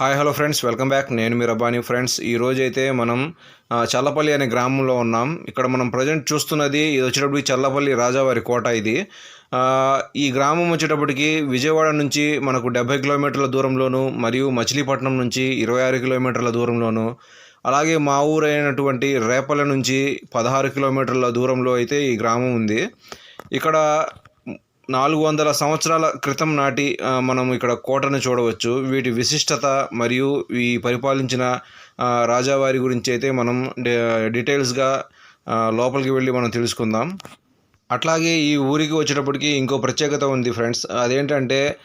Hi hello friends. Welcome back. నేను మీ Rabbani friends. ఈరోజు అయితే మనం చల్లపల్లి అనే గ్రామంలో ఉన్నాం. ఇక్కడ మనం ప్రజెంట్ చూస్తున్నది ఇది వచ్చేటప్పటికి చల్లపల్లి రాజావారి కోట ఇది. ఈ గ్రామం వచ్చేటప్పటికి విజయవాడ నుంచి మనకు డెబ్బై కిలోమీటర్ల దూరంలోను మరియు మచిలీపట్నం నుంచి ఇరవై ఆరు కిలోమీటర్ల దూరంలోను అలాగే మా ఊరు అయినటువంటి రేపల నుంచి పదహారు కిలోమీటర్ల దూరంలో అయితే ఈ గ్రామం ఉంది. ఇక్కడ నాలుగు వందల సంవత్సరాల క్రితం నాటి మనం ఇక్కడ కోటను చూడవచ్చు. వీటి విశిష్టత మరియు ఈ పరిపాలించిన రాజావారి గురించి అయితే మనం డే- డీటెయిల్స్గా లోపలికి వెళ్ళి మనం తెలుసుకుందాం. అట్లాగే ఈ ఊరికి వచ్చేటప్పటికి ఇంకో ప్రత్యేకత ఉంది ఫ్రెండ్స్. అదేంటంటే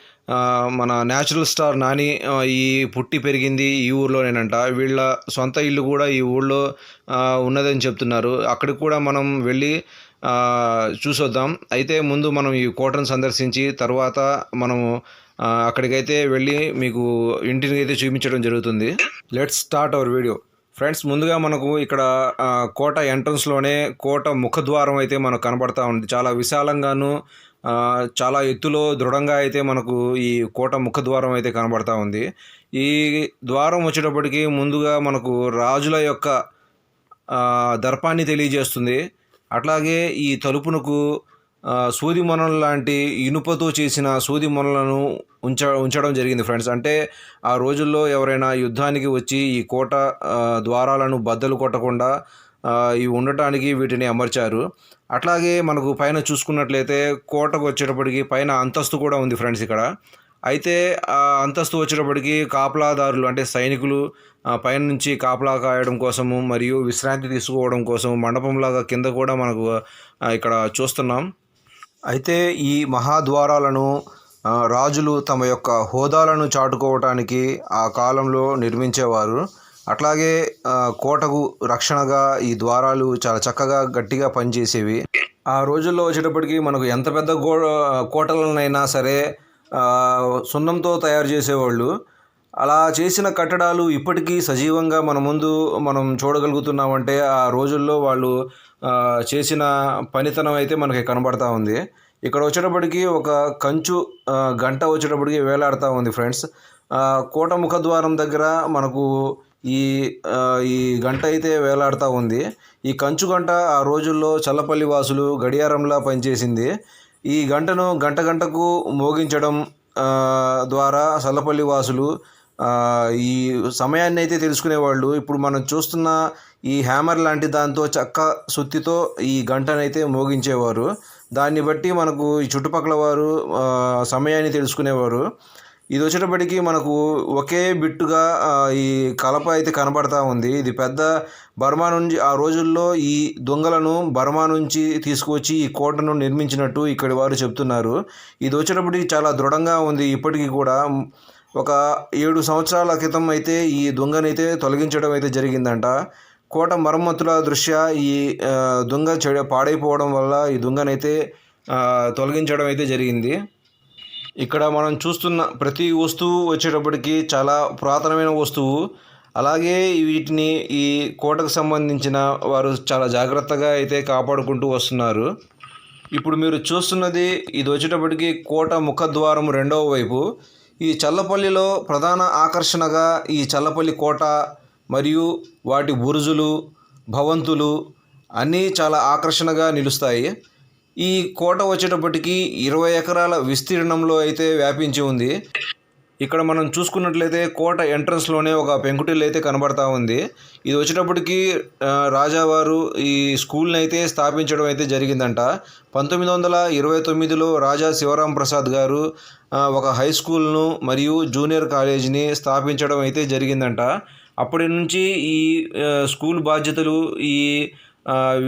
మన న్యాచురల్ స్టార్ నాని ఈ పుట్టి పెరిగింది ఈ ఊర్లోనేనంట. వీళ్ళ సొంత ఇల్లు కూడా ఈ ఊళ్ళో ఉన్నదని చెప్తున్నారు. అక్కడికి కూడా మనం వెళ్ళి చూసొద్దాం. అయితే ముందు మనం ఈ కోటను సందర్శించి తర్వాత మనము అక్కడికైతే వెళ్ళి మీకు ఇంటిని అయితే చూపించడం జరుగుతుంది. Let's start our video friends ముందుగా మనకు ఇక్కడ కోట ఎంట్రన్స్లోనే కోట ముఖద్వారం అయితే మనకు కనబడతా ఉంది. చాలా విశాలంగాను చాలా ఎత్తులో దృఢంగా అయితే మనకు ఈ కోట ముఖద్వారం అయితే కనబడతా ఉంది. ఈ ద్వారం వచ్చేటప్పటికి ముందుగా మనకు రాజుల యొక్క దర్పాన్ని తెలియజేస్తుంది. అట్లాగే ఈ తలుపునకు సూది మొనలు లాంటి ఇనుపతో చేసిన సూది మొనలను ఉంచ ఉంచడం జరిగింది ఫ్రెండ్స్. అంటే ఆ రోజుల్లో ఎవరైనా యుద్ధానికి వచ్చి ఈ కోట ద్వారాలను బద్దలు కొట్టకుండా ఇవి ఉండటానికి వీటిని అమర్చారు. అట్లాగే మనకు పైన చూసుకున్నట్లయితే కోటకు వచ్చేటప్పటికి పైన అంతస్తు కూడా ఉంది ఫ్రెండ్స్ ఇక్కడ. అయితే ఆ అంతస్తు వచ్చేటప్పటికి కాపలాదారులు అంటే సైనికులు పైన నుంచి కాపలా కాయడం కోసము మరియు విశ్రాంతి తీసుకోవడం కోసం మండపంలాగా కింద కూడా మనకు ఇక్కడ చూస్తున్నాం. అయితే ఈ మహాద్వారాలను రాజులు తమ యొక్క హోదాలను చాటుకోవటానికి ఆ కాలంలో నిర్మించేవారు. అట్లాగే కోటకు రక్షణగా ఈ ద్వారాలు చాలా చక్కగా గట్టిగా పనిచేసేవి. ఆ రోజుల్లో వచ్చేటప్పటికి మనకు ఎంత పెద్ద గో కోటలనైనా సరే సున్నంతో తయారు చేసేవాళ్ళు. అలా చేసిన కట్టడాలు ఇప్పటికీ సజీవంగా మన ముందు మనం చూడగలుగుతున్నామంటే ఆ రోజుల్లో వాళ్ళు చేసిన పనితనం అయితే మనకి కనబడతా ఉంది. ఇక్కడ వచ్చేటప్పటికి ఒక కంచు గంట వచ్చేటప్పటికి వేలాడుతూ ఉంది ఫ్రెండ్స్. కోట ముఖద్వారం దగ్గర మనకు ఈ ఈ గంట అయితే వేలాడుతూ ఉంది. ఈ కంచు గంట ఆ రోజుల్లో చల్లపల్లి వాసులు గడియారంలా పనిచేసింది. ఈ గంటను గంట గంటకు మోగించడం ద్వారా చల్లపల్లి వాసులు ఈ సమయాన్ని అయితే తెలుసుకునేవాళ్ళు. ఇప్పుడు మనం చూస్తున్న ఈ హ్యామర్ లాంటి దాంతో చక్క సుత్తితో ఈ గంటనైతే మోగించేవారు. దాన్ని బట్టి మనకు ఈ చుట్టుపక్కల వారు సమయాన్ని తెలుసుకునేవారు. ఇది వచ్చేటప్పటికి మనకు ఒకే బిట్టుగా ఈ కలప అయితే కనబడతా ఉంది. ఇది పెద్ద బర్మా నుంచి ఆ రోజుల్లో ఈ దొంగలను బర్మా నుంచి తీసుకువచ్చి ఈ కోటను నిర్మించినట్టు ఇక్కడి వారు చెప్తున్నారు. ఇది వచ్చేటప్పటికి చాలా దృఢంగా ఉంది. ఇప్పటికీ కూడా ఒక ఏడు సంవత్సరాల క్రితం అయితే ఈ దొంగనైతే తొలగించడం అయితే జరిగిందంట. కోట మరమ్మతుల దృష్ట్యా ఈ దొంగ చెడ పాడైపోవడం వల్ల ఈ దొంగనైతే తొలగించడం అయితే జరిగింది. ఇక్కడ మనం చూస్తున్న ప్రతి వస్తువు వచ్చేటప్పటికి చాలా పురాతనమైన వస్తువు. అలాగే వీటిని ఈ కోటకు సంబంధించిన వారు చాలా జాగ్రత్తగా అయితే కాపాడుకుంటూ వస్తున్నారు. ఇప్పుడు మీరు చూస్తున్నది ఇది వచ్చేటప్పటికి కోట ముఖద్వారం రెండవ వైపు. ఈ చల్లపల్లిలో ప్రధాన ఆకర్షణగా ఈ చల్లపల్లి కోట మరియు వాటి బురుజులు భవంతులు అన్నీ చాలా ఆకర్షణగా నిలుస్తాయి. ఈ కోట వచ్చేటప్పటికి ఇరవై ఎకరాల విస్తీర్ణంలో అయితే వ్యాపించి ఉంది. ఇక్కడ మనం చూసుకున్నట్లయితే కోట ఎంట్రన్స్లోనే ఒక పెంకుటిల్లు అయితే కనబడతా ఉంది. ఇది వచ్చేటప్పటికి రాజావారు ఈ స్కూల్ని అయితే స్థాపించడం అయితే జరిగిందంట. పంతొమ్మిది వందల ఇరవై తొమ్మిదిలో రాజా శివరాం ప్రసాద్ గారు ఒక హై స్కూల్ను మరియు జూనియర్ కాలేజీని స్థాపించడం అయితే జరిగిందంట. అప్పటి నుంచి ఈ స్కూల్ బాధ్యతలు ఈ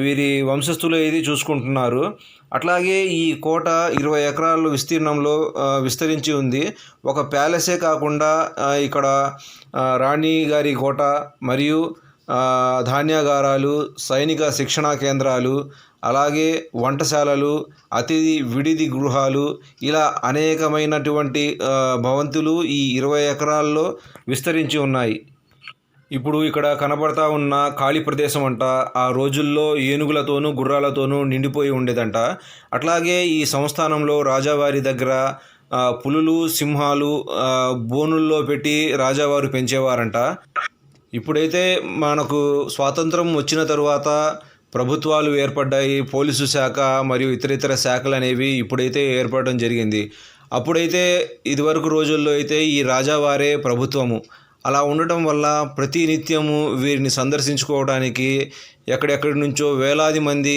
వీరి వంశస్థులు ఏది చూసుకుంటున్నారు? అట్లాగే ఈ కోట ఇరవై ఎకరాల విస్తీర్ణంలో విస్తరించి ఉంది. ఒక ప్యాలెసే కాకుండా ఇక్కడ రాణి గారి కోట మరియు ధాన్యాగారాలు సైనిక శిక్షణా కేంద్రాలు అలాగే వంటశాలలు అతిథి విడిది గృహాలు ఇలా అనేకమైనటువంటి భవంతులు ఈ ఇరవై ఎకరాల్లో విస్తరించి ఉన్నాయి. ఇప్పుడు ఇక్కడ కనబడతా ఉన్న ఖాళీ ప్రదేశం అంట ఆ రోజుల్లో ఏనుగులతోనూ గుర్రాలతోనూ నిండిపోయి ఉండేదంట. అట్లాగే ఈ సంస్థానంలో రాజావారి దగ్గర పులులు సింహాలు బోనుల్లో పెట్టి రాజావారు పెంచేవారంట. ఇప్పుడైతే మనకు స్వాతంత్రం వచ్చిన తరువాత ప్రభుత్వాలు ఏర్పడ్డాయి పోలీసు శాఖ మరియు ఇతర ఇతర శాఖలు అనేవి ఇప్పుడైతే ఏర్పడడం జరిగింది. అప్పుడైతే ఇదివరకు రోజుల్లో అయితే ఈ రాజావారే ప్రభుత్వము. అలా ఉండటం వల్ల ప్రతి నిత్యము వీరిని సందర్శించుకోవడానికి ఎక్కడెక్కడి నుంచో వేలాది మంది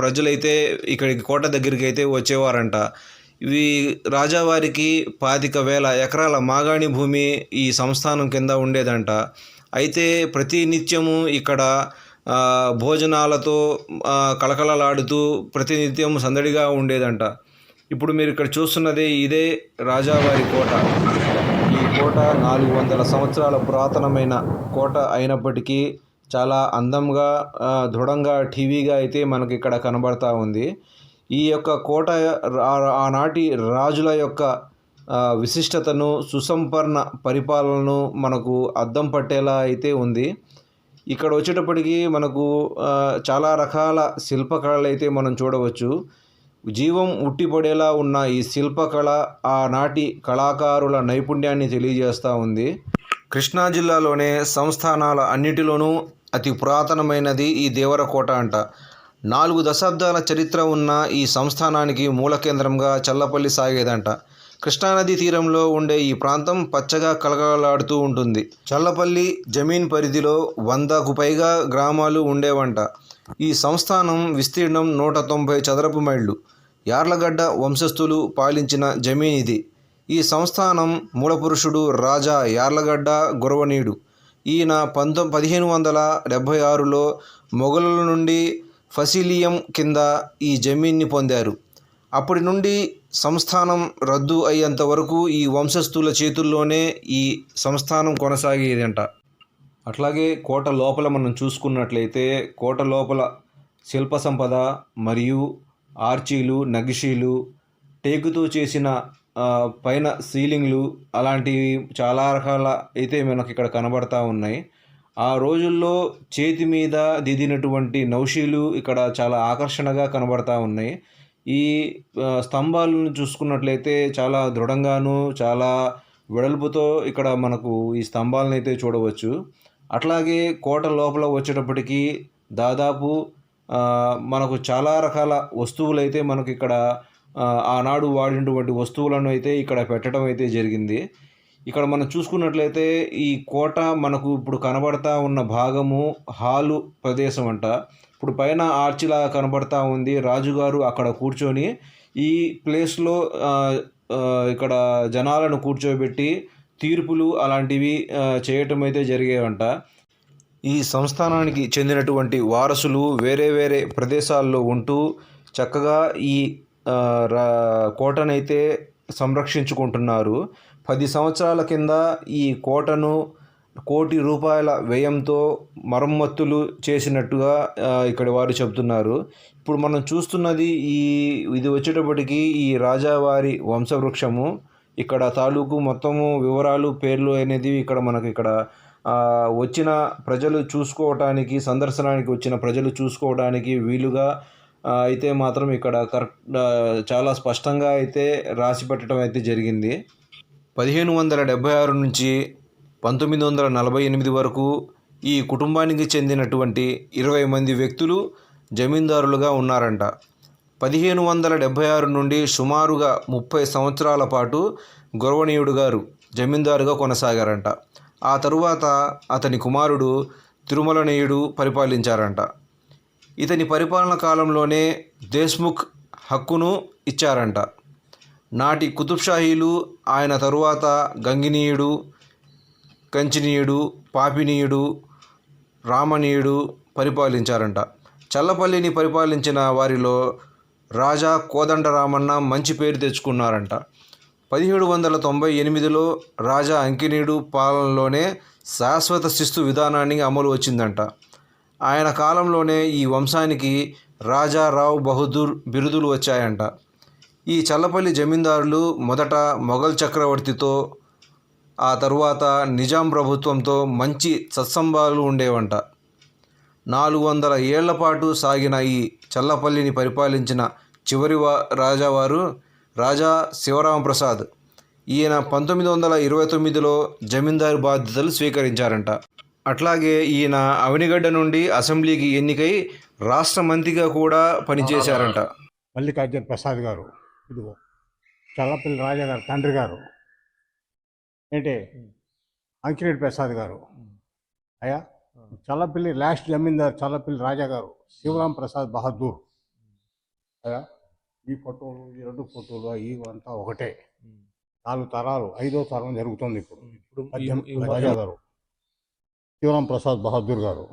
ప్రజలైతే ఇక్కడికి కోట దగ్గరికి అయితే వచ్చేవారంట. ఇవి రాజావారికి పాతిక వేల ఎకరాల మాగాణి భూమి ఈ సంస్థానం కింద ఉండేదంట. అయితే ప్రతి నిత్యము ఇక్కడ భోజనాలతో కలకలలాడుతూ కళకళలాడుతూ ప్రతినిత్యం సందడిగా ఉండేదంట. ఇప్పుడు మీరు ఇక్కడ చూస్తున్నది ఇదే రాజావారి కోట. కోట నాలుగు వందల సంవత్సరాల పురాతనమైన కోట అయినప్పటికీ చాలా అందంగా దృఢంగా టీవీగా అయితే మనకి ఇక్కడ కనబడతా ఉంది. ఈ యొక్క కోట ఆనాటి రాజుల యొక్క విశిష్టతను సుసంపన్న పరిపాలనను మనకు అద్దం పట్టేలా అయితే ఉంది. ఇక్కడ వచ్చేటప్పటికి మనకు చాలా రకాల శిల్పకళలు అయితే మనం చూడవచ్చు. జీవం ఉట్టిపడేలా ఉన్న ఈ శిల్పకళ ఆనాటి కళాకారుల నైపుణ్యాన్ని తెలియజేస్తూ ఉంది. కృష్ణా జిల్లాలోనే సంస్థానాల అన్నిటిలోనూ అతి పురాతనమైనది ఈ దేవరకోట అంట. నాలుగు దశాబ్దాల చరిత్ర ఉన్న ఈ సంస్థానానికి మూల కేంద్రంగా చల్లపల్లి సాగేదంట. కృష్ణానది తీరంలో ఉండే ఈ ప్రాంతం పచ్చగా కలకలాడుతూ ఉంటుంది. చల్లపల్లి జమీన్ పరిధిలో వందకు పైగా గ్రామాలు ఉండేవంట. ఈ సంస్థానం విస్తీర్ణం నూట తొంభై చదరపు మైళ్ళు. యార్లగడ్డ వంశస్థులు పాలించిన జమీన్ ఇది ఈ సంస్థానం మూలపురుషుడు రాజా యార్లగడ్డ గురవనీయుడు. ఈయన పంతొమ్ పదిహేను వందల డెబ్భై ఆరులో మొఘలుల నుండి ఫసిలియం కింద ఈ జమీన్ని పొందారు. అప్పటి నుండి సంస్థానం రద్దు అయ్యేంత వరకు ఈ వంశస్థుల చేతుల్లోనే ఈ సంస్థానం కొనసాగేదంట. అట్లాగే కోట లోపల మనం చూసుకున్నట్లయితే కోట లోపల శిల్ప సంపద మరియు ఆర్చీలు నగిషీలు టేకుతో చేసిన పైన సీలింగ్లు అలాంటివి చాలా రకాల అయితే మనకి ఇక్కడ కనబడతా ఉన్నాయి. ఆ రోజుల్లో చేతి మీద దిద్దినటువంటి నౌషీలు ఇక్కడ చాలా ఆకర్షణగా కనబడతా ఉన్నాయి. ఈ స్తంభాలను చూసుకున్నట్లయితే చాలా దృఢంగాను చాలా వెడల్పుతో ఇక్కడ మనకు ఈ స్తంభాలను అయితే చూడవచ్చు. అట్లాగే కోట లోపల వచ్చేటప్పటికి దాదాపు మనకు చాలా రకాల వస్తువులు అయితే మనకు ఇక్కడ ఆనాడు వాడినటువంటి వస్తువులను అయితే ఇక్కడ పెట్టడం అయితే జరిగింది. ఇక్కడ మనం చూసుకున్నట్లయితే ఈ కోట మనకు ఇప్పుడు కనబడతా ఉన్న భాగము హాలు ప్రదేశం అంట. ఇప్పుడు పైన ఆర్చిలా కనబడతా ఉంది. రాజుగారు అక్కడ కూర్చొని ఈ ప్లేస్లో ఇక్కడ జనాలను కూర్చోబెట్టి తీర్పులు అలాంటివి చేయటం అయితే జరిగేవంట ఈ సంస్థానానికి చెందినటువంటి వారసులు వేరే వేరే ప్రదేశాల్లో ఉంటూ చక్కగా ఈ కోటనైతే సంరక్షించుకుంటున్నారు. పది సంవత్సరాల కింద ఈ కోటను కోటి రూపాయల వ్యయంతో మరమ్మతులు చేసినట్టుగా ఇక్కడ వారు చెబుతున్నారు. ఇప్పుడు మనం చూస్తున్నది ఈ ఇది వచ్చేటప్పటికి ఈ రాజావారి వంశవృక్షము. ఇక్కడ తాలూకు మొత్తము వివరాలు పేర్లు అనేది ఇక్కడ మనకి ఇక్కడ వచ్చిన ప్రజలు చూసుకోవటానికి సందర్శనానికి వచ్చిన ప్రజలు చూసుకోవడానికి వీలుగా అయితే మాత్రం ఇక్కడ కరెక్ట్ చాలా స్పష్టంగా అయితే రాసి పెట్టడం అయితే జరిగింది. పదిహేను వందల డెబ్భై ఆరు నుంచి పంతొమ్మిది వందల నలభై ఎనిమిది వరకు ఈ కుటుంబానికి చెందినటువంటి ఇరవై మంది వ్యక్తులు జమీందారులుగా ఉన్నారంట. పదిహేను వందల డెబ్భై ఆరు నుండి సుమారుగా ముప్పై సంవత్సరాల పాటు గొరవనీయుడు గారు జమీందారుగా కొనసాగారంట. ఆ తరువాత అతని కుమారుడు తిరుమలనేయుడు పరిపాలించారంట. ఇతని పరిపాలన కాలంలోనే దేశ్ముఖ్ హక్కును ఇచ్చారంట. నాటి కుతుబ్షాహీలు ఆయన తరువాత గంగినీయుడు కంచినీయుడు పాపినీయుడు రామనీయుడు పరిపాలించారంట. చల్లపల్లిని పరిపాలించిన వారిలో రాజా కోదండరామన్న మంచి పేరు తెచ్చుకున్నారంట. పదిహేడు వందల తొంభై ఎనిమిదిలో రాజా అంకినీడు పాలనలోనే శాశ్వత శిస్తు విధానాన్ని అమలు వచ్చిందంట. ఆయన కాలంలోనే ఈ వంశానికి రాజా రావు బహదూర్ బిరుదులు వచ్చాయంట. ఈ చల్లపల్లి జమీందారులు మొదట మొఘల్ చక్రవర్తితో ఆ తరువాత నిజాం ప్రభుత్వంతో మంచి సత్సంబాలు ఉండేవంట. నాలుగు వందల ఏళ్ళ పాటు సాగిన ఈ చల్లపల్లిని పరిపాలించిన చివరి వా రాజావారు రాజా శివరామప్రసాద్. ఈయన పంతొమ్మిది వందల ఇరవై తొమ్మిదిలో జమీందారు బాధ్యతలు స్వీకరించారంట. అట్లాగే ఈయన అవినిగడ్డ నుండి అసెంబ్లీకి ఎన్నికై రాష్ట్ర మంత్రిగా కూడా పనిచేశారంట. మల్లికార్జున ప్రసాద్ గారు ఇదిగో చల్లపల్లి రాజా గారు తండ్రి గారు ఏంటి? అంకిరెడ్డి ప్రసాద్ గారు అయ్యా చల్లపల్లి లాస్ట్ జమీందారు చల్లపల్లి రాజా గారు శివరాం ప్రసాద్ బహదూర్. అయ్యా ఈ ఫోటోలు ఈ రెండు ఫోటోలు ఇవంతా ఒకటే. నాలుగు తరాలు ఐదో తరం జరుగుతుంది ఇప్పుడు. ఇప్పుడు రాజా గారు శివరాం ప్రసాద్ బహదూర్ గారు.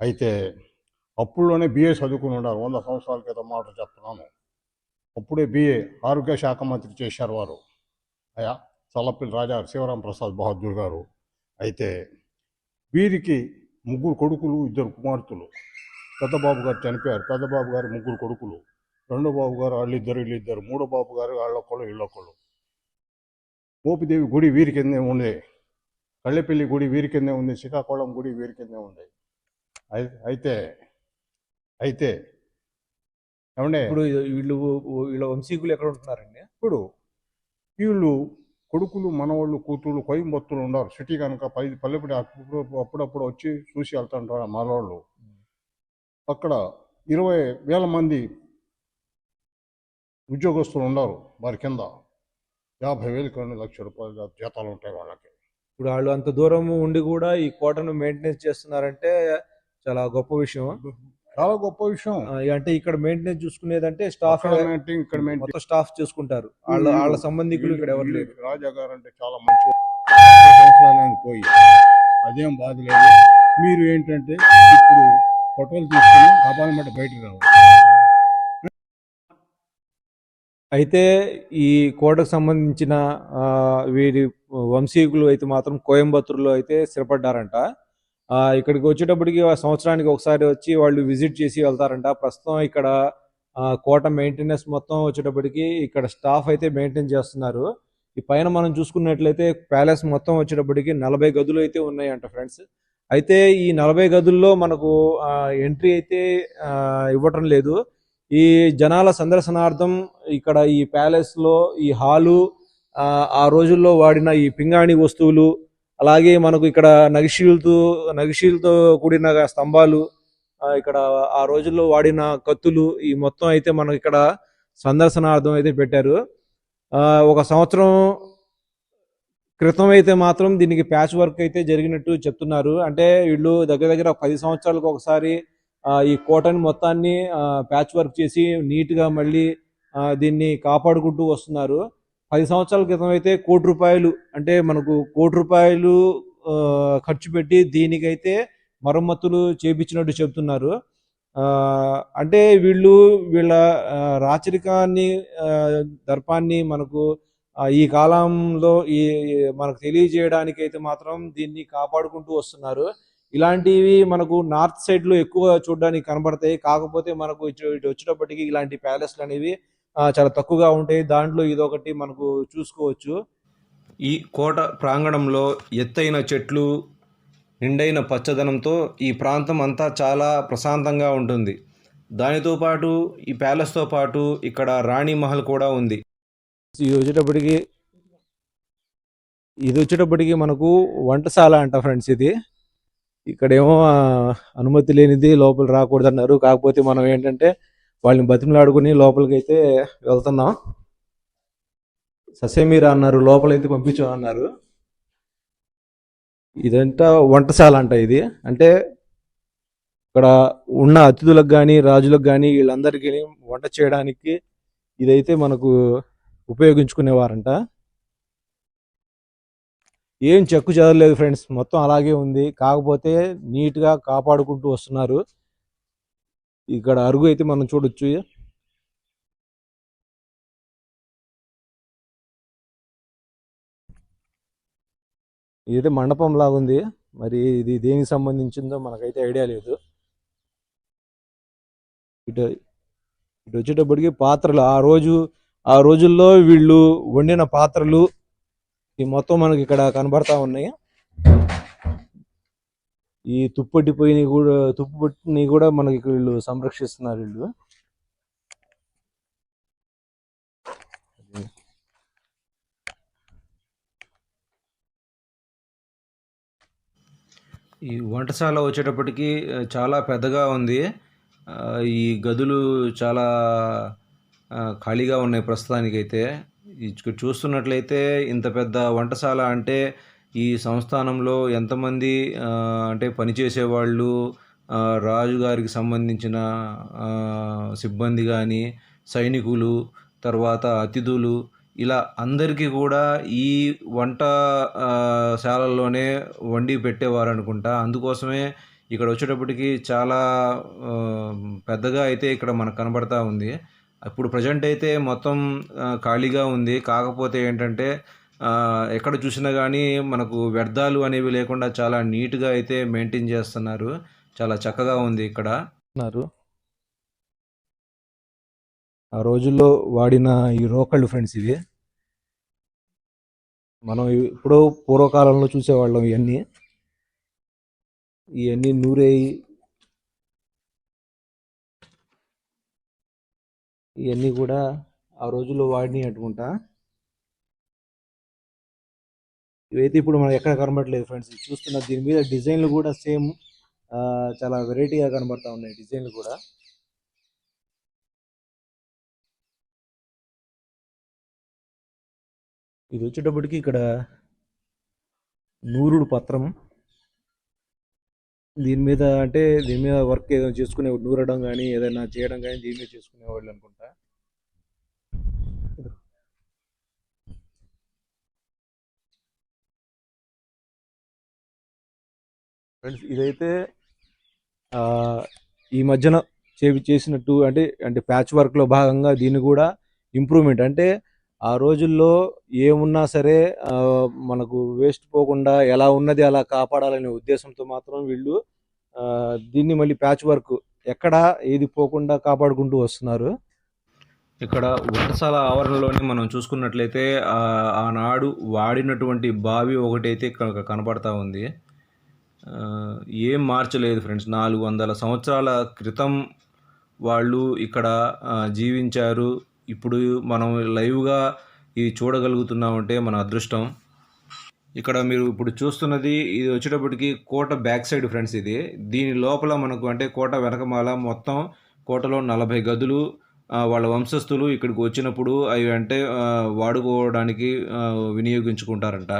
అయితే అప్పుల్లోనే బిఏ చదువుకుని ఉన్నారు. వంద సంవత్సరాల క్రితం మాట చెప్తున్నాను. అప్పుడే బిఏ ఆరోగ్య శాఖ మంత్రి చేశారు వారు. అయా చల్లపల్లి రాజా శివరాం ప్రసాద్ బహదూర్ గారు. అయితే వీరికి ముగ్గురు కొడుకులు ఇద్దరు కుమార్తెలు. పెద్దబాబు గారు చనిపోయారు. పెద్దబాబు గారు ముగ్గురు కొడుకులు. రెండో బాబు గారు వాళ్ళిద్దరు వీళ్ళిద్దరు. మూడో బాబు గారు వాళ్ళొక్కళ్ళు వీళ్ళొక్కళ్ళు. మోపిదేవి గుడి వీరి కిందే ఉంది కళ్ళెపల్లి గుడి వీరి కిందే ఉంది శ్రీకాకుళం గుడి వీరి కిందే ఉంది అయి- అయితే అయితే ఏమండే? ఇప్పుడు వీళ్ళు వీళ్ళ వంశీకులు ఎక్కడ ఉంటున్నారండి? ఇప్పుడు వీళ్ళు కొడుకులు మనవాళ్ళు కూతుళ్ళు కోయంబత్తూరు ఉన్నారు. సిటీ కనుక పై పల్లెపడి అప్పుడు అప్పుడప్పుడు వచ్చి చూసి వెళ్తుంటారు మనవాళ్ళు అక్కడ ఇరవై వేల మంది ఉద్యోగస్తులు ఉన్నారు వారి కింద. యాభై వేలు కొన్ని లక్ష రూపాయల జీతాలు ఉంటాయి వాళ్ళకి. ఇప్పుడు వాళ్ళు అంత దూరం ఉండి కూడా ఈ కోటను మెయింటెనెన్స్ చేస్తున్నారంటే చాలా గొప్ప విషయం. చాలా గొప్ప విషయం. ఆ, అంటే ఇక్కడ మెయింటెనెన్స్ చూసుకునేదంటే స్టాఫ్ అక్కడ maintain, ఇక్కడ maintain. మొత్తం స్టాఫ్ చూసుకుంటారు. వాళ్ళ వాళ్ళ సంబంధికులు ఇక్కడ ఎవరు లేరు. రాజా గారు అంటే చాలా మంచి సంవత్సరాలు పోయి అదేం బాధ లేదు. మీరు ఏంటంటే ఇప్పుడు ఫోటోలు తీసుకుని బట్టి బయటకు రావాలి. అయితే ఈ కోటకు సంబంధించిన ఆ, వీరి వంశీకులు అయితే మాత్రం కోయంబత్తూరులో అయితే స్థిరపడ్డారంట. ఆ, ఇక్కడికి వచ్చేటప్పటికి సంవత్సరానికి ఒకసారి వచ్చి వాళ్ళు విజిట్ చేసి వెళ్తారంట. ప్రస్తుతం ఇక్కడ ఆ, కోట మెయింటెనెన్స్ మొత్తం వచ్చేటప్పటికి ఇక్కడ స్టాఫ్ అయితే మెయింటైన్ చేస్తున్నారు. ఈ పైన మనం చూసుకున్నట్లయితే ప్యాలెస్ మొత్తం వచ్చేటప్పటికి నలభై గదులు అయితే ఉన్నాయంట ఫ్రెండ్స్. అయితే ఈ నలభై గదుల్లో మనకు ఎంట్రీ అయితే ఇవ్వటం లేదు. ఈ జనాల సందర్శనార్థం ఇక్కడ ఈ ప్యాలెస్లో ఈ హాలు ఆ, రోజుల్లో వాడిన ఈ పింగాణి వస్తువులు అలాగే మనకు ఇక్కడ నగిషీలతో నగిషీలతో కూడిన స్తంభాలు ఆ, ఇక్కడ ఆ రోజుల్లో వాడిన కత్తులు ఈ మొత్తం అయితే మనకు ఇక్కడ సందర్శనార్థం అయితే పెట్టారు. ఆ, ఒక సంవత్సరం క్రితం అయితే మాత్రం దీనికి ప్యాచ్ వర్క్ అయితే జరిగినట్టు చెప్తున్నారు. అంటే వీళ్ళు దగ్గర దగ్గర పది సంవత్సరాలకు ఒకసారి ఈ కోటని మొత్తాన్ని ప్యాచ్ వర్క్ చేసి నీట్గా మళ్ళీ దీన్ని కాపాడుకుంటూ వస్తున్నారు. పది సంవత్సరాల క్రితం అయితే కోటి రూపాయలు అంటే మనకు కోటి రూపాయలు ఖర్చు పెట్టి దీనికైతే మరమ్మతులు చేపించినట్టు చెప్తున్నారు. ఆ, అంటే వీళ్ళు వీళ్ళ రాచరికాన్ని ఆ, దర్పాన్ని మనకు ఈ కాలంలో ఈ మనకు తెలియజేయడానికి అయితే మాత్రం దీన్ని కాపాడుకుంటూ వస్తున్నారు. ఇలాంటివి మనకు నార్త్ సైడ్లో ఎక్కువ చూడడానికి కనబడతాయి. కాకపోతే మనకు ఇటు ఇటు వచ్చేటప్పటికి ఇలాంటి ప్యాలెస్లు అనేవి చాలా తక్కువగా ఉంటాయి. దాంట్లో ఇదొకటి మనకు చూసుకోవచ్చు. ఈ కోట ప్రాంగణంలో ఎత్తైన చెట్లు నిండైన పచ్చదనంతో ఈ ప్రాంతం అంతా చాలా ప్రశాంతంగా ఉంటుంది. దానితో పాటు ఈ ప్యాలెస్తో పాటు ఇక్కడ రాణి మహల్ కూడా ఉంది. ఇది వచ్చేటప్పటికి ఇది వచ్చేటప్పటికి మనకు వంటశాల అంట ఫ్రెండ్స్ ఇది. ఇక్కడేమో అనుమతి లేనిది లోపల రాకూడదు అన్నారు కాకపోతే మనం ఏంటంటే వాళ్ళని బతిమలాడుకుని లోపలికి అయితే వెళ్తున్నాం. ససేమీరా అన్నారు లోపలైతే పంపించాం అన్నారు. ఇదంతా వంటశాల అంట ఇది. అంటే ఇక్కడ ఉన్న అతిథులకు కానీ రాజులకు కానీ వీళ్ళందరికీ వంట చేయడానికి ఇదైతే మనకు ఉపయోగించుకునేవారంట. ఏం చెక్కు చెదరలేదు ఫ్రెండ్స్. మొత్తం అలాగే ఉంది. కాకపోతే నీట్గా కాపాడుకుంటూ వస్తున్నారు. ఇక్కడ అరుగు అయితే మనం చూడొచ్చు. ఇదైతే మండపం లాగా ఉంది. మరి ఇది దేనికి సంబంధించిందో మనకైతే ఐడియా లేదు. ఇటు ఇటు వచ్చేటప్పటికి పాత్రలు. ఆ రోజు ఆ రోజుల్లో వీళ్ళు వండిన పాత్రలు ఈ మొత్తం మనకి ఇక్కడ కనబడతా ఉన్నాయి. ఈ తుప్పట్టిపోయినవి కూడా తుప్పుని కూడా మనకి వీళ్ళు సంరక్షిస్తున్నారు వీళ్ళు. ఈ వంటశాల వచ్చేటప్పటికి చాలా పెద్దగా ఉంది. ఈ గదులు చాలా ఖాళీగా ఉన్నాయి ప్రస్తుతానికైతే. చూస్తున్నట్లయితే ఇంత పెద్ద వంటశాల అంటే ఈ సంస్థానంలో ఎంతమంది అంటే పనిచేసేవాళ్ళు రాజుగారికి సంబంధించిన సిబ్బంది కానీ సైనికులు తర్వాత అతిథులు ఇలా అందరికీ కూడా ఈ వంట శాలల్లోనే వండి పెట్టేవారు అనుకుంటా అందుకోసమే ఇక్కడ వచ్చేటప్పటికి చాలా పెద్దగా అయితే ఇక్కడ మనకు కనబడతా ఉంది. ఇప్పుడు ప్రజెంట్ అయితే మొత్తం ఖాళీగా ఉంది. కాకపోతే ఏంటంటే ఎక్కడ చూసినా కానీ మనకు వ్యర్థాలు అనేవి లేకుండా చాలా నీట్గా అయితే మెయింటైన్ చేస్తున్నారు. చాలా చక్కగా ఉంది ఇక్కడ. ఉన్నారు. ఆ రోజుల్లో వాడిన ఈ రోకళ్ళు ఫ్రెండ్స్ ఇవి. మనం ఇప్పుడు పూర్వకాలంలో చూసేవాళ్ళం ఇవన్నీ ఇవన్నీ నూరేయి ఇవన్నీ కూడా ఆ రోజుల్లో వాడిని అనుకుంటా ఇవైతే ఇప్పుడు మనం ఎక్కడ కనబడలేదు ఫ్రెండ్స్. చూస్తున్న దీని మీద డిజైన్లు కూడా సేమ్ చాలా వెరైటీగా కనబడతా ఉన్నాయి డిజైన్లు కూడా. ఇది వచ్చేటప్పటికి ఇక్కడ నూరుడు పత్రం. దీని మీద అంటే దీని మీద వర్క్ ఏదైనా చేసుకునే నూరడం కానీ ఏదైనా చేయడం కానీ దీని మీద చేసుకునేవాళ్ళు అనుకుంటా? ఫ్రెండ్స్ ఇదైతే ఈ మధ్యన చేసి చేసినట్టు అంటే అంటే ప్యాచ్ వర్క్లో భాగంగా దీన్ని కూడా ఇంప్రూవ్మెంట్ అంటే ఆ రోజుల్లో ఏమున్నా సరే మనకు వేస్ట్ పోకుండా ఎలా ఉన్నది అలా కాపాడాలనే ఉద్దేశంతో మాత్రం వీళ్ళు దీన్ని మళ్ళీ ప్యాచ్ వర్క్ ఎక్కడ ఏది పోకుండా కాపాడుకుంటూ వస్తున్నారు. ఇక్కడ వంటశాల ఆవరణలోనే మనం చూసుకున్నట్లయితే ఆనాడు వాడినటువంటి బావి ఒకటైతే ఇక్కడ కనపడతా ఉంది. ఏం మార్చలేదు ఫ్రెండ్స్. నాలుగు వందల సంవత్సరాల క్రితం వాళ్ళు ఇక్కడ జీవించారు. ఇప్పుడు మనం లైవ్గా ఇది చూడగలుగుతున్నామంటే మన అదృష్టం. ఇక్కడ మీరు ఇప్పుడు చూస్తున్నది ఇది వచ్చేటప్పటికి కోట బ్యాక్ సైడ్ ఫ్రెండ్స్ ఇది. దీని లోపల మనకు అంటే కోట వెనకమాల మొత్తం కోటలో నలభై గదులు వాళ్ళ వంశస్థులు ఇక్కడికి వచ్చినప్పుడు అవి అంటే వాడుకోవడానికి వినియోగించుకుంటారంట.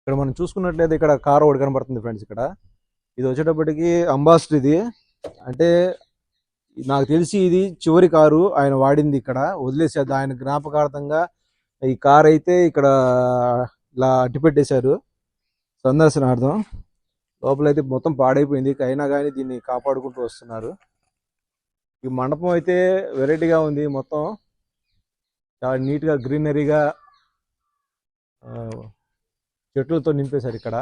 ఇక్కడ మనం చూసుకున్నట్లయితే ఇక్కడ కార్ ఒకటి కనబడుతుంది ఫ్రెండ్స్ ఇక్కడ. ఇది వచ్చేటప్పటికి అంబాసిడర్ ఇది. అంటే నాకు తెలిసి ఇది చివరి కారు ఆయన వాడింది ఇక్కడ. వదిలేసేది ఆయన జ్ఞాపకార్థంగా ఈ కార్ అయితే ఇక్కడ ఇలా అట్టి పెట్టేశారు సందర్శనార్థం. లోపలైతే మొత్తం పాడైపోయింది. అయినా కానీ దీన్ని కాపాడుకుంటూ వస్తున్నారు. ఈ మండపం అయితే వెరైటీగా ఉంది మొత్తం. చాలా నీట్గా గ్రీనరీగా చెట్లతో నింపేశారు ఇక్కడ.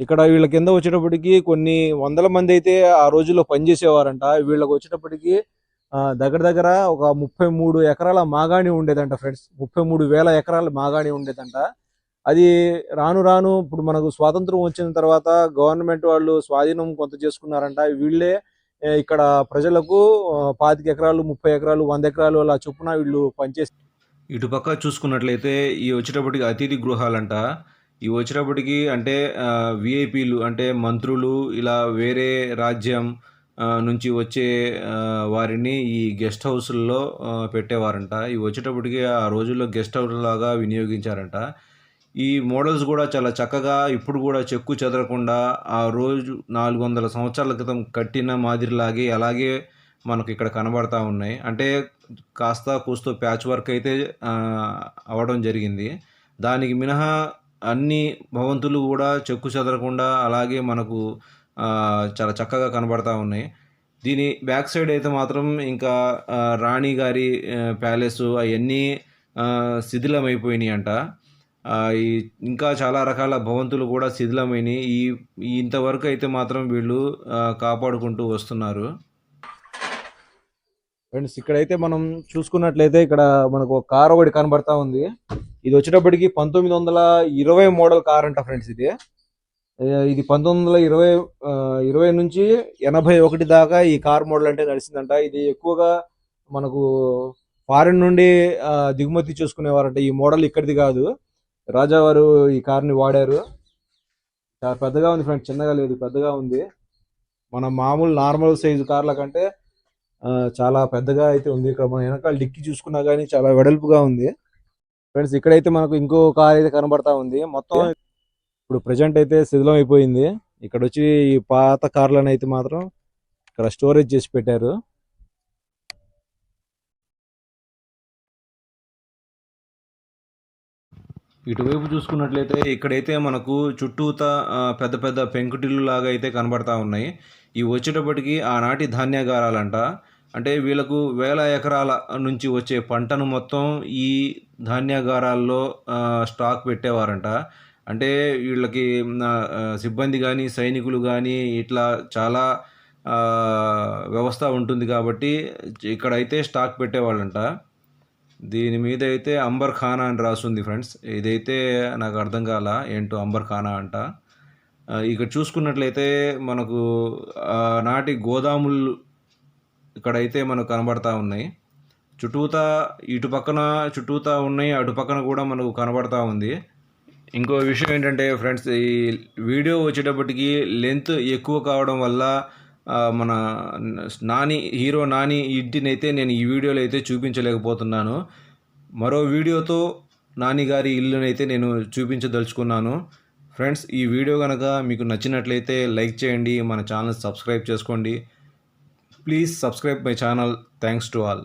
ఇక్కడ వీళ్ళ కింద వచ్చేటప్పటికి కొన్ని వందల మంది అయితే ఆ రోజుల్లో పనిచేసేవారంట. వీళ్ళకి వచ్చేటప్పటికి ఆ, దగ్గర దగ్గర ఒక ముప్పై మూడు ఎకరాల మాగాణి ఉండేదంట ఫ్రెండ్స్. ముప్పై మూడు వేల ఎకరాల మాగాణి ఉండేదంట. అది రాను రాను ఇప్పుడు మనకు స్వాతంత్రం వచ్చిన తర్వాత గవర్నమెంట్ వాళ్ళు స్వాధీనం కొంత చేసుకున్నారంట. వీళ్ళే ఇక్కడ ప్రజలకు పాతిక ఎకరాలు ముప్పై ఎకరాలు వంద ఎకరాలు అలా చొప్పున వీళ్ళు పనిచేసి ఇటుపక్క చూసుకున్నట్లయితే ఈ వచ్చేటప్పటికి అతిథి గృహాలంట. ఇవి వచ్చినప్పటికీ అంటే విఐపీలు అంటే మంత్రులు ఇలా వేరే రాజ్యం నుంచి వచ్చే వారిని ఈ గెస్ట్ హౌస్ల్లో పెట్టేవారంట. ఇవి వచ్చేటప్పటికి ఆ రోజుల్లో గెస్ట్ హౌస్ లాగా వినియోగించారంట. ఈ మోడల్స్ కూడా చాలా చక్కగా ఇప్పుడు కూడా చెక్కు చెదరకుండా ఆ రోజు నాలుగు వందల సంవత్సరాల క్రితం కట్టిన మాదిరిలాగే అలాగే మనకు ఇక్కడ కనబడతా ఉన్నాయి. అంటే కాస్త కూస్తో ప్యాచ్ వర్క్ అయితే అవడం జరిగింది. దానికి మినహా అన్ని భవంతులు కూడా చెక్కు చెదరకుండా అలాగే మనకు చాలా చక్కగా కనబడతా ఉన్నాయి. దీని బ్యాక్ సైడ్ అయితే మాత్రం ఇంకా రాణి గారి ప్యాలెస్ అవన్నీ శిథిలమైపోయినాయి అంట. ఇంకా చాలా రకాల భవంతులు కూడా శిథిలమైనవి ఈ ఇంతవరకు అయితే మాత్రం వీళ్ళు కాపాడుకుంటూ వస్తున్నారు. ఫ్రెండ్స్ ఇక్కడైతే మనం చూసుకున్నట్లయితే ఇక్కడ మనకు ఒక కార్ ఒకటి కనబడతా ఉంది. ఇది వచ్చేటప్పటికి పంతొమ్మిది వందల ఇరవై మోడల్ కార్ అంట ఫ్రెండ్స్ ఇది. ఇది పంతొమ్మిది వందల ఇరవై ఆ, ఇరవై నుంచి ఎనభై ఒకటి దాకా ఈ కార్ మోడల్ అంటే నడిచిందంట ఇది ఎక్కువగా మనకు ఫారిన్ నుండి దిగుమతి చేసుకునేవారంట. ఈ మోడల్ ఇక్కడిది కాదు. రాజా వారు ఈ కార్ని వాడారు. చాలా పెద్దగా ఉంది ఫ్రెండ్స్ చిన్నగా లేదు పెద్దగా ఉంది. మన మామూలు నార్మల్ సైజు కార్ల కంటే చాలా పెద్దగా అయితే ఉంది. ఇక్కడ మన వెనకాల డిక్కి చూసుకున్నా కానీ చాలా వెడల్పుగా ఉంది. ఫ్రెండ్స్ ఇక్కడైతే మనకు ఇంకో కార్ అయితే కనబడతా ఉంది. మొత్తం ఇప్పుడు ప్రజెంట్ అయితే శిథిలం అయిపోయింది ఇక్కడ వచ్చి ఈ పాత కార్లను అయితే మాత్రం ఇక్కడ స్టోరేజ్ చేసి పెట్టారు. ఇటువైపు చూసుకున్నట్లయితే ఇక్కడైతే మనకు చుట్టూత పెద్ద పెద్ద పెంకుటిల్లు లాగా అయితే కనబడతా ఉన్నాయి. ఇవి వచ్చేటప్పటికి ఆనాటి ధాన్యాగారాలంట. అంటే వీళ్ళకు వేల ఎకరాల నుంచి వచ్చే పంటను మొత్తం ఈ ధాన్యాగారాల్లో స్టాక్ పెట్టేవారంట. అంటే వీళ్ళకి సిబ్బంది కానీ సైనికులు కానీ ఇట్లా చాలా వ్యవస్థ ఉంటుంది కాబట్టి ఇక్కడైతే స్టాక్ పెట్టేవాళ్ళంట. దీని మీద అయితే అంబర్ ఖానా అని రాసుంది ఫ్రెండ్స్. ఇదైతే నాకు అర్థం కాల ఏంటో అంబర్ ఖానా అంట. ఇక్కడ చూసుకున్నట్లయితే మనకు నాటి గోదాములు ఇక్కడైతే మనకు కనబడతా ఉన్నాయి. చుట్టూతా ఇటు పక్కన చుట్టూతా ఉన్నాయి అటు పక్కన కూడా మనకు కనబడతా ఉంది. ఇంకో విషయం ఏంటంటే ఫ్రెండ్స్ ఈ వీడియో వచ్చేటప్పటికి లెంత్ ఎక్కువ కావడం వల్ల మన నాని హీరో నాని ఇంటినైతే నేను ఈ వీడియోలో అయితే చూపించలేకపోతున్నాను. మరో వీడియోతో నాని గారి ఇల్లునైతే నేను చూపించదలుచుకున్నాను. ఫ్రెండ్స్ ఈ వీడియో కనుక మీకు నచ్చినట్లయితే లైక్ చేయండి మన ఛానల్ సబ్స్క్రైబ్ చేసుకోండి. Please subscribe my channel thanks to all